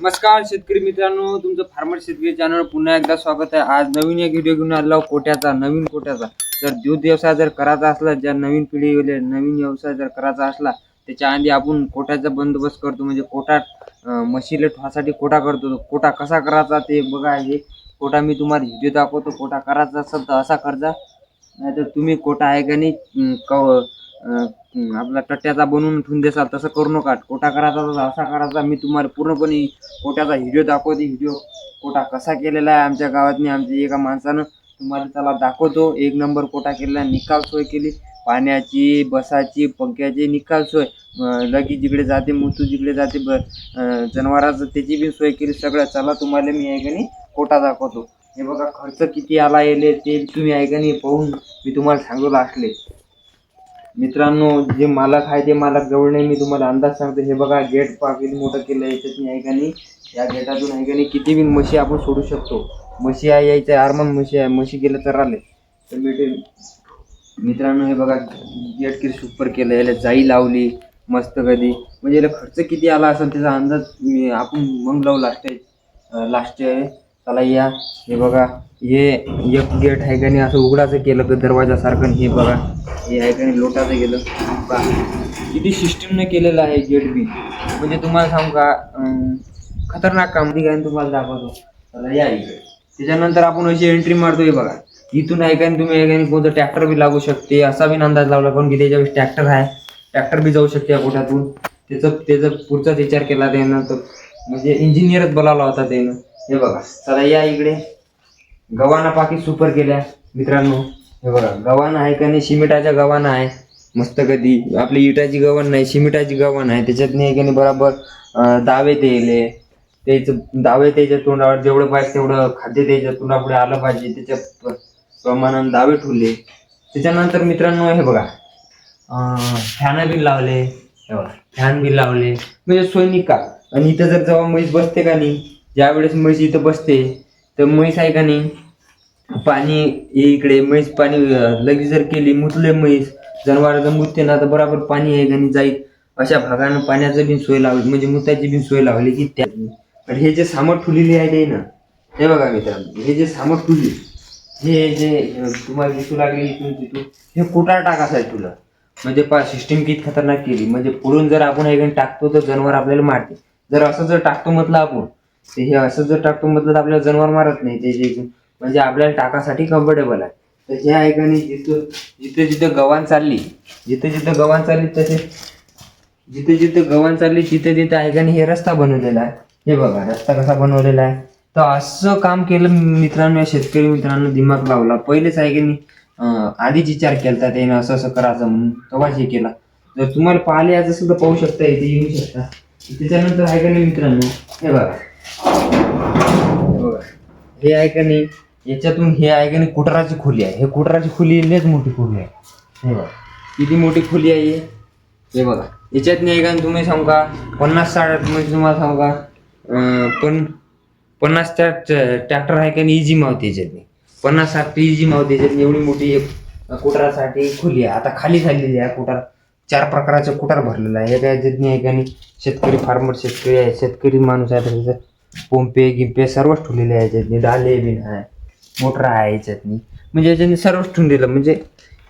नमस्कार शेतकरी मित्रांनो तुमचं फार्मर शेतकरी चॅनल पुन्हा एकदा स्वागत आहे. आज नवीन एक व्हिडिओ घेऊन आलो कोट्याचा नवीन कोट्याचा. जर दूध व्यवसाय जर करायचा असला ज्या नवीन पिढी नवीन व्यवसाय जर करायचा असला त्याच्या आधी आपण कोट्याचा बंदोबस्त करतो. म्हणजे कोटा म्हशीला ठेवासाठी कोटा करतो. कोटा कसा करायचा ते बघा. हे कोटा मी तुम्हाला व्हिडिओ दाखवतो. कोटा करायचा असेल तर असा करजा. नाहीतर तुम्ही कोटा आहे का नाही आपला टट्ट्याचा बनवून ठेवून देसाल तसं करू नका. कोटा करायचा तसा असा करायचा. मी तुम्हाला पूर्णपणे कोट्याचा व्हिडिओ दाखवते. व्हिडिओ कोटा कसा केलेला आहे आमच्या गावातनी आमच्या एका माणसानं. तुम्हाला त्याला दाखवतो. एक नंबर कोटा केलेला निकाल सोय केली. पाण्याची बसाची पंख्याची निकाल सोय. लगी जिकडे जाते मुतू जिकडे जाते ब जनावराचं त्याची बी सोय केली सगळं. चला तुम्हाला मी आहे का नाही कोटा दाखवतो. हे बघा खर्च किती आला येले ते तुम्ही आहे का नाही पाहून मी तुम्हाला सांगू असले. मित्रांनो जे मालक आहे ते मालक जवळ नाही. मी तुम्हाला अंदाज सांगतो हे बघा गेट पाकिट किती मोठं केलं याच्यात आहे नाही? या गेटातून आहे नाही? किती बी म्हशी आपण सोडू शकतो. म्हशी आहे यायचं आरमान म्हशी आहे. म्हशी गेलं तर आले तर मिटे मित्रांनो हे बघा गेट किती सुपर केलं याला जाई लावली मस्त कधी म्हणजे याला खर्च किती आला असेल त्याचा अंदाज मी आपण मग लावू लास्ट लास्ट चला या. हे बघा हे एक गेट आहे का नाही असं उघडाचं केलं का दरवाजासारखं हे बघा. हे आहे का नाही लोटाचं गेलं. किती सिस्टीमने केलेलं आहे गेट बी. म्हणजे तुम्हाला सांगू का खतरनाक काम ती काय तुम्हाला दाखवतो. चला या इकडे. त्याच्यानंतर आपण अशी एंट्री मारतोय बघा. इथून आहे का तुम्ही आहे का कोणतं ट्रॅक्टर बी लागू शकते असा बी अंदाज लावला कारण की त्याच्यावेळेस ट्रॅक्टर आहे. ट्रॅक्टर बी जाऊ शकते या कोठ्यातून. त्याचं त्याचा पुढचाच विचार केला त्यानं तर म्हणजे इंजिनियरच बोलावला होता त्यानं. हे बघा चला या इकडे. गव्हाणा पाकी सुपर केल्या मित्रांनो. हे बघा गव्हाण आहे का नाही? शिमिटाच्या गव्हाण आहे. मस्त कधी आपली इटाची गव्हाण नाही शिमिटाची गव्हाण आहे. त्याच्यात नाही का नाही बरोबर दावे तेले. त्याचं दावे त्याच्या तोंडावर जेवढं पाहिजे तेवढं खाद्य त्याच्या तोंडापुढे आलं पाहिजे. त्याच्या प्रमाणानं दावे ठेवले. त्याच्यानंतर मित्रांनो हे बघा फॅन बिल लावले. फॅन बिल लावले. म्हणजे सोयनिक का? आणि इथं जर जेव्हा म्हैस बसते का नाही? ज्यावेळेस म्हैस इथं बसते तर म्हैस आहे का नाही पाणी इकडे म्हैस पाणी लगेच जर केली मुतले म्हैस जनावरांचं मुतते ना तर बरोबर पाणी आहे का नाही जाईल. अशा भागानं पाण्याचं बी सोय लावली म्हणजे मुताची बी सोय लावली की त्या पण हे जे सामट ठुलेली आहे ते ना हे बघा मित्रांनो हे जे सामट ठुली हे जे तुम्हाला दिसू लागले इथून तिथून हे कुटार टाकायचं आहे तुला. म्हणजे पा सिस्टीम किती खतरनाक केली. म्हणजे पुढून जर आपण हे टाकतो तर जनावर आपल्याला मारते. जर असं जर टाकतो म्हटलं आपण ते हे असं जर टाकतो म्हटलं तर आपल्याला जनावर मारत नाही ते जे म्हणजे आपल्याला टाकासाठी कम्फर्टेबल आहे. तर हे ऐकाने जिथं जिथं जिथं गव्हाण चालली जिथं जिथं गव्हाण चालली तसे जिथे जिथे गव्हाण चालली तिथे तिथे ऐकाने हे रस्ता बनवलेला आहे. हे बघा रस्ता कसा बनवलेला आहे. तर असं काम केलं मित्रांनो या शेतकरी मित्रांनो दिमाग लावला. पहिलेच ऐकाने आधीच विचार केला त्याने असं असं करायचं म्हणून. तेव्हाच हे केला. जर तुम्हाला पाहिले याचं सुद्धा पाहू शकता इथे येऊ शकता. त्याच्यानंतर ऐकाने मित्रांनो हे बघा. बघा हे आहे का नाही याच्यातून हे आहे का नाही कुटराची खोली आहे. हे कुटराची खोली लयच मोठी खोली आहे. हे बघा. किती मोठी खोली आहे हे. बघा. याच्यात नाही का तुम्ही सांगू का पन्नास साठ म्हणजे तुम्हाला सांगू का पण पन्नास ट्रॅक्टर आहे का नाही इजी मावते याच्यात पन्नास साठ इजी मावते याच्यात एवढी मोठी एक कुटारासाठी खुली आहे. आता खाली झालेली आहे कुटार. चार प्रकारचं कुटार भरलेलं आहे. हे काय याच्यात नाही आहे का नाही शेतकरी फार्मर शेतकरी आहे. शेतकरी माणूस आहे तर पोंपे गिंपे सर्वच ठेवलेले आहे याच्यातनी डाले बिन आहे मोटर आहे याच्यातनी. म्हणजे याच्यातनी सर्वच ठेवून दिलं म्हणजे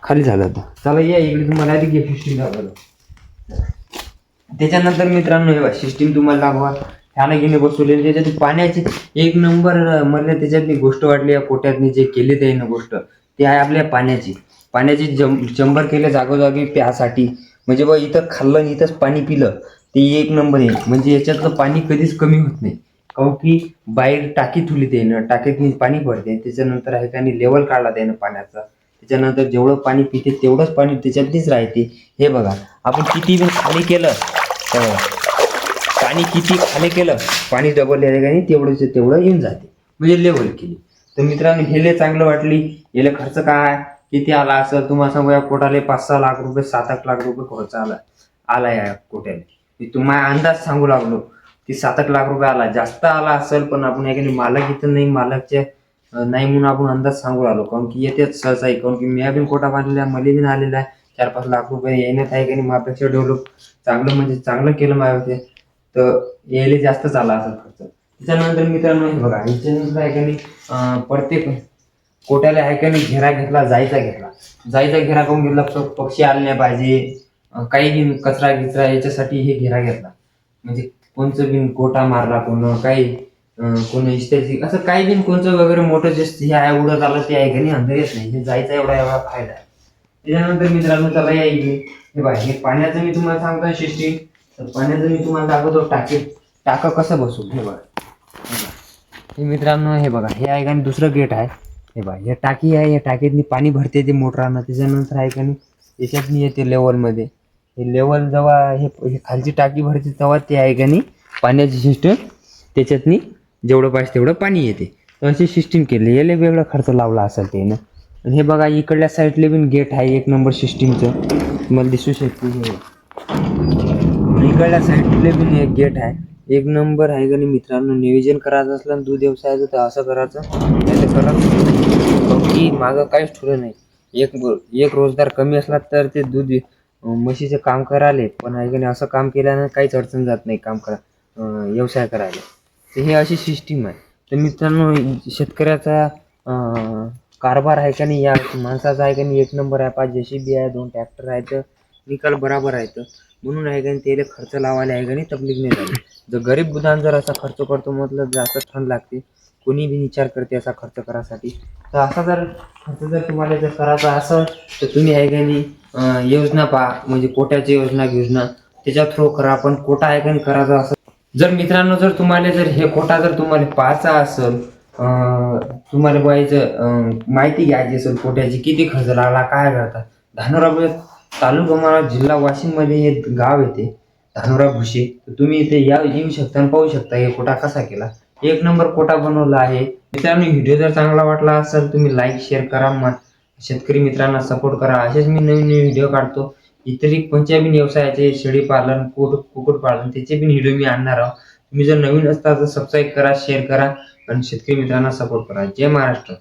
खाली झालं आता. चला या इकडे तुम्हाला आधी गिफ्ट सिस्टीम दाखवलं त्याच्यानंतर मित्रांनो हे सिस्टीम तुम्हाला दाखवा. ह्यानं घेणे बसवले त्याच्यात पाण्याची एक नंबर मला त्याच्यातली गोष्ट वाटली या पोट्यातनी जे केले त्याने गोष्ट ते आहे आपल्या पाण्याची. पाण्याची जम जंबर केल्या जागोजागी प्यासाठी. म्हणजे बघ इथं खाल्लं आणि इथंच पाणी पिलं ते एक नंबर आहे. म्हणजे याच्यातलं पाणी कधीच कमी होत नाही. काहून की बाहेर टाकी थुली देणं टाकीतनी पाणी पडते त्याच्यानंतर आहे का लेवल काढला देणं पाण्याचा. त्याच्यानंतर जेवढं पाणी पिते तेवढंच पाणी त्याच्यातनीच राहते. हे बघा आपण किती खाली केलं तर पाणी किती खाली केलं पाणी डबल आहे का नाही तेवढंच तेवढं येऊन जाते. म्हणजे लेवल केली. तर मित्रांनो हेले चांगलं वाटली. याला खर्च काय? किती आला असं तुम्हाला सांगू या कोटाले पाच सहा लाख रुपये सात आठ लाख रुपये खर्च आला. आला या कोट्याला. मी तुम्हाला अंदाज सांगू लागलो. की सात आठ लाख रुपये आला. जास्त आला असेल पण आपण या मालक इथं नाही मालकच्या नाही म्हणून आपण अंदाज सांगू आलो कारण की येतेच सहज आहे कारण की मी बी कोटा बांधलेला आहे मला बी आलेला आहे. चार पाच लाख रुपये येण्यात आहे की नाही माझ्यापेक्षा डेव्हलप चांगलं म्हणजे चांगलं केलं माझ्या तर यायला जास्तच आला असेल खर्च. त्याच्यानंतर मित्रांनो हे बघा याच्यानंतर आहे का नाही प्रत्येक कोट्याला आहे का नाही घेरा घेतला जायचा घेतला. जायचा घेरा करून घेतला प- पक्षी आले नाही पाहिजे काही कचरा गिचरा याच्यासाठी हे घेरा घेतला. म्हणजे कोणचं बिन कोटा मारला कोण काही कोण इस्टेटिक असं काही बिन कोणचं वगैरे मोठं जे हे आहे उडत आलं ते आहे का नाही अंदर येत नाही. हे जायचा एवढा एवढा फायदा आहे. त्याच्यानंतर मित्रांनो चला या इकडे हे बघा हे पाण्याचं मी तुम्हाला सांगतो सिस्टीम तर पाण्याचं मी तुम्हाला दाखवतो टाके टाकं कसं बसू हे बघा. हे बघा. हे मित्रांनो हे बघा हे आहे का नाही दुसरं गेट आहे. हे बघा हे टाकी आहे या टाकीतनी पाणी भरते ते मोटरानं त्याच्यानंतर आहे का नाही याच्यातनी येते लेवलमध्ये हे लेवल जेव्हा हे हे खालची टाकी भरते तेव्हा ते आहे का नाही पाण्याची सिस्टम त्याच्यातनी जेवढं पाहिजे तेवढं पाणी येते. अशी सिस्टीम केली. याला वेगळा खर्च लावला असेल ते ना आणि हे बघा इकडल्या साईडले पण गेट आहे एक नंबर सिस्टीमचं तुम्हाला दिसू शकते हे. इकडल्या साईडले पण एक गेट आहे. एक नंबर आहे का नाही मित्रांनो नियोजन करायचं असलं आणि दूध व्यवसायाचं तर असं करायचं. त्याचं करायचं की मागं काहीच ठुलं नाही. एक एक रोजगार कमी असला तर ते दूध म्हशीचं काम करायले पण आहे की नाही असं काम केल्यानं काहीच अडचण जात नाही काम करा व्यवसाय करायला. तर हे अशी सिस्टीम आहे. तर मित्रांनो शेतकऱ्याचा कारभार आहे का नाही या माणसाचा आहे का नाही एक नंबर आहे. पाच जे बी आहे दोन ट्रॅक्टर आहेत निकाल बराबर आहेत म्हणून आहे का नाही त्याला खर्च लावायला आहे का नाही तकलीफ नाही झाली. जर गरीब बुधान जर असा खर्च करतो म्हटलं जास्त थंड लागते. कोणी बी विचार करते असा खर्च करायसाठी. तर असा जर खर्च जर तुम्हाला जर करायचा असेल तर तुम्ही आहे का नाही योजना पहा. म्हणजे कोट्याची योजना योजना. त्याच्या थ्रू करा. पण कोटा आहे का करायचा असं जर मित्रांनो जर तुम्हाला जर हे कोटा जर तुम्हाला पाहायचा असेल तुम्हाला पाहायचं माहिती घ्यायची असेल कोट्याची किती खर्च लागला काय करतात धानोरा तालुका मला जिल्हा वाशिममध्ये हे गाव येते. धानोरा भुशी तर तुम्ही इथे या येऊ शकता आणि पाहू शकता हे कोटा कसा केला. एक नंबर कोटा बनवला आहे. मित्रांनो व्हिडिओ जर चांगला वाटला असेल तुम्ही लाईक शेअर करा. मग शेतकरी मित्रांना सपोर्ट करा. असेच मी नवीन नवीन व्हिडिओ काढतो. इतरही कोणत्या बी व्यवसायाचे शेळी पालन कुट कुकुट पालन त्याचे बी व्हिडिओ मी आणणार आहोत. तुम्ही जर नवीन असता तर सबस्क्राईब करा शेअर करा. आणि शेतकरी मित्रांना सपोर्ट करा. जय महाराष्ट्र.